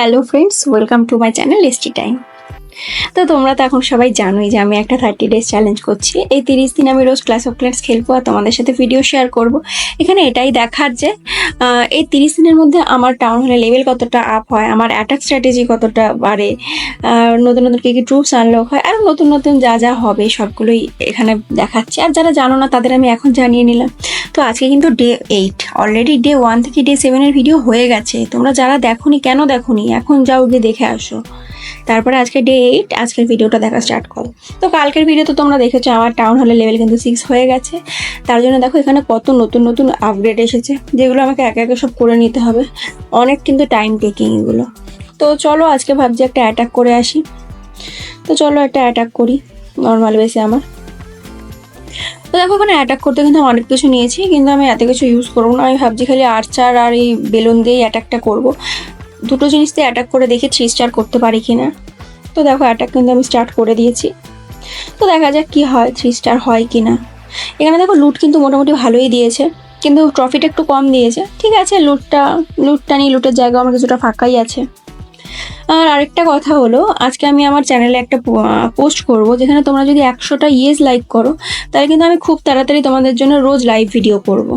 Hello friends, welcome to my channel ST Time. তো তোমরা তো এখন সবাই জানোই যে আমি একটা থার্টি ডেজ চ্যালেঞ্জ করছি এই তিরিশ দিন আমি রোজ ক্লাস অফ ক্লাস খেলবো আর তোমাদের সাথে ভিডিও শেয়ার করব এখানে এটাই দেখার যে এই তিরিশ দিনের মধ্যে আমার টাউন হলে লেভেল কতটা আপ হয় আমার অ্যাটাক স্ট্র্যাটেজি কতটা বাড়ে নতুন নতুন কী কী ট্রুপস আনলক হয় আর নতুন নতুন যা যা হবে সবগুলোই এখানে দেখাচ্ছি আর যারা জানো না তাদের আমি এখন জানিয়ে নিলাম তো আজকে কিন্তু day eight already day one থেকে ডে সেভেনের ভিডিও হয়ে গেছে তোমরা যারা দেখো কেন দেখো এখন যাও গিয়ে দেখে আসো তারপরে আজকে ডে এইট আজকের ভিডিওটা দেখা স্টার্ট করো তো কালকের ভিডিও তো তোমরা দেখেছো আমার টাউন হলের লেভেল কিন্তু সিক্স হয়ে গেছে তার জন্য দেখো এখানে কত নতুন নতুন আপগ্রেড এসেছে যেগুলো আমাকে একে একে সব করে নিতে হবে অনেক কিন্তু টাইম টেকিং এগুলো তো চলো আজকে ভাবছি একটা অ্যাটাক করে আসি তো চলো একটা অ্যাটাক করি নর্মাল বেসে আমার তো দেখো ওখানে অ্যাটাক করতে কিন্তু অনেক কিছু নিয়েছি কিন্তু আমি এত কিছু ইউজ করবো না আমি ভাবছি খালি আর্চার আর এই বেলুন দিয়েই অ্যাটাকটা করবো দুটো জিনিস দিয়ে অ্যাটাক করে দেখে থ্রি স্টার করতে পারি কি না তো দেখো অ্যাটাক কিন্তু আমি স্টার্ট করে দিয়েছি তো দেখা যাক কি হয় থ্রি স্টার হয় কি না এখানে দেখো লুট কিন্তু মোটামুটি ভালোই দিয়েছে কিন্তু ট্রফিটা একটু কম দিয়েছে ঠিক আছে লুটটা লুটটা নিয়ে লুটের জায়গা আমার কিছুটা ফাঁকাই আছে আর আরেকটা কথা হলো আজকে আমি আমার চ্যানেলে একটা পোস্ট করব যেখানে তোমরা যদি একশোটা ইয়েস লাইক করো তাহলে কিন্তু আমি খুব তাড়াতাড়ি তোমাদের জন্য রোজ লাইভ ভিডিও করবো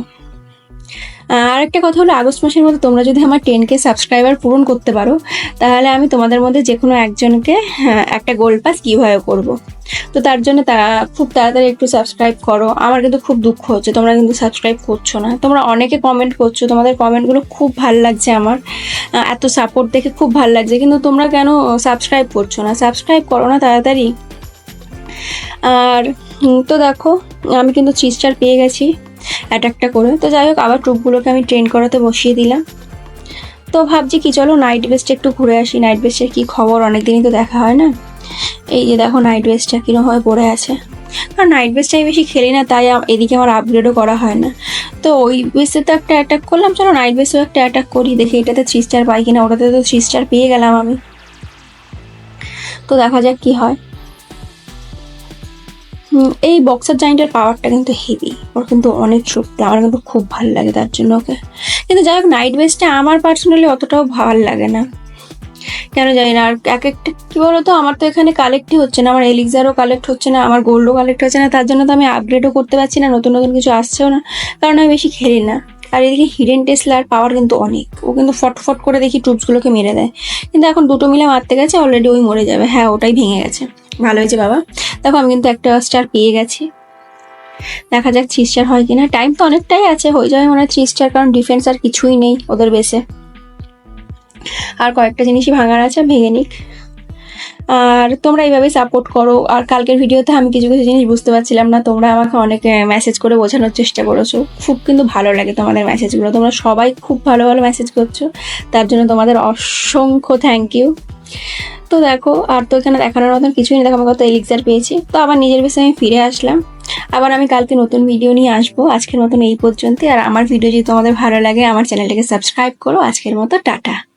আর একটা কথা হলো আগস্ট মাসের মধ্যে তোমরা যদি আমার টেন কে সাবস্ক্রাইবার পূরণ করতে পারো তাহলে আমি তোমাদের মধ্যে যে কোনো একজনকে হ্যাঁ, একটা গোল্ড পাস কীভাবে করব। তো তার জন্য তা খুব তাড়াতাড়ি একটু সাবস্ক্রাইব করো আমার কিন্তু খুব দুঃখ হচ্ছে তোমরা কিন্তু সাবস্ক্রাইব করছো না তোমরা অনেকে কমেন্ট করছো তোমাদের কমেন্টগুলো খুব ভাল লাগছে আমার এত সাপোর্ট দেখে খুব ভাল লাগছে কিন্তু তোমরা কেন সাবস্ক্রাইব করছো না সাবস্ক্রাইব করো না তাড়াতাড়ি আর তো দেখো আমি কিন্তু চিজটার পেয়ে গেছি অ্যাটাকটা একটা করে তো যাই হোক আবার ট্রুপগুলোকে আমি ট্রেন করাতে বসিয়ে দিলাম তো ভাবছি কি চলো নাইট বেস্টে একটু ঘুরে আসি নাইট বেস্টের কী খবর অনেক দিনই তো দেখা হয় না এই যে দেখো নাইট বেস্টটা কীরকমভাবে পড়ে আছে কারণ নাইট বেস্টটা আমি বেশি খেলি না তাই এদিকে আমার আপগ্রেডও করা হয় না তো ওই বেসে তো একটা অ্যাটাক করলাম চলো নাইট বেসেও একটা অ্যাটাক করি দেখি এটাতে থ্রি স্টার পাই কিনা ওটাতে তো থ্রি স্টার পেয়ে গেলাম আমি তো দেখা যাক কী হয় এই বক্সার জাইন্টের পাওয়ারটা কিন্তু হেভি ওর কিন্তু অনেক শক্তি আমার কিন্তু খুব ভালো লাগে তার জন্য ওকে কিন্তু যাই হোক নাইট বেসটা আমার পার্সোনালি অতটাও ভালো লাগে না কেন জানি না আর এক একটা কী বলতো আমার তো এখানে কালেক্টই হচ্ছে না আমার এলিক্সারও কালেক্ট হচ্ছে না আমার গোল্ডও কালেক্ট হচ্ছে না তার জন্য তো আমি আপগ্রেডও করতে পারছি না নতুন নতুন কিছু আসছেও না কারণ আমি বেশি খেলি না আর এদিকে হিডেন টেসলার পাওয়ার কিন্তু অনেক ও কিন্তু ফটফট করে দেখি ট্রুপসগুলোকে মেরে দেয় কিন্তু এখন দুটো মিলে মারতে গেছে অলরেডি ওই মরে যাবে হ্যাঁ ওটাই ভেঙে গেছে ভালো হয়েছে বাবা দেখো আমি কিন্তু একটা স্টার পেয়ে গেছি দেখা যাক থ্রি স্টার হয় কিনা টাইম তো অনেকটাই আছে হয়ে যাবে মনে হয় থ্রি স্টার কারণ ডিফেন্স আর কিছুই নেই ওদের বেসে আর কয়েকটা জিনিসই ভাঙার আছে ভেঙে নিক আর তোমরা এইভাবে সাপোর্ট করো আর কালকের ভিডিওতে আমি কিছু কিছু জিনিস বুঝতে পারছিলাম না তোমরা আমাকে অনেক মেসেজ করে বোঝানোর চেষ্টা করেছো খুব কিন্তু ভালো লাগে তোমাদের মেসেজগুলো তোমরা সবাই খুব ভালো ভালো মেসেজ করছো তার জন্য তোমাদের অসংখ্য থ্যাংক ইউ তো দেখো আর তো এখানে দেখানোর মতন কিছুই না দেখো আমার কত এলিক্সার পেয়েছি তো আবার নিজের বেশি আমি ফিরে আসলাম আবার আমি কালকে নতুন ভিডিও নিয়ে আসবো আজকের মতন এই পর্যন্ত আর আমার ভিডিও যদি তোমাদের ভালো লাগে আমার চ্যানেলটাকে সাবস্ক্রাইব করো আজকের মতো টাটা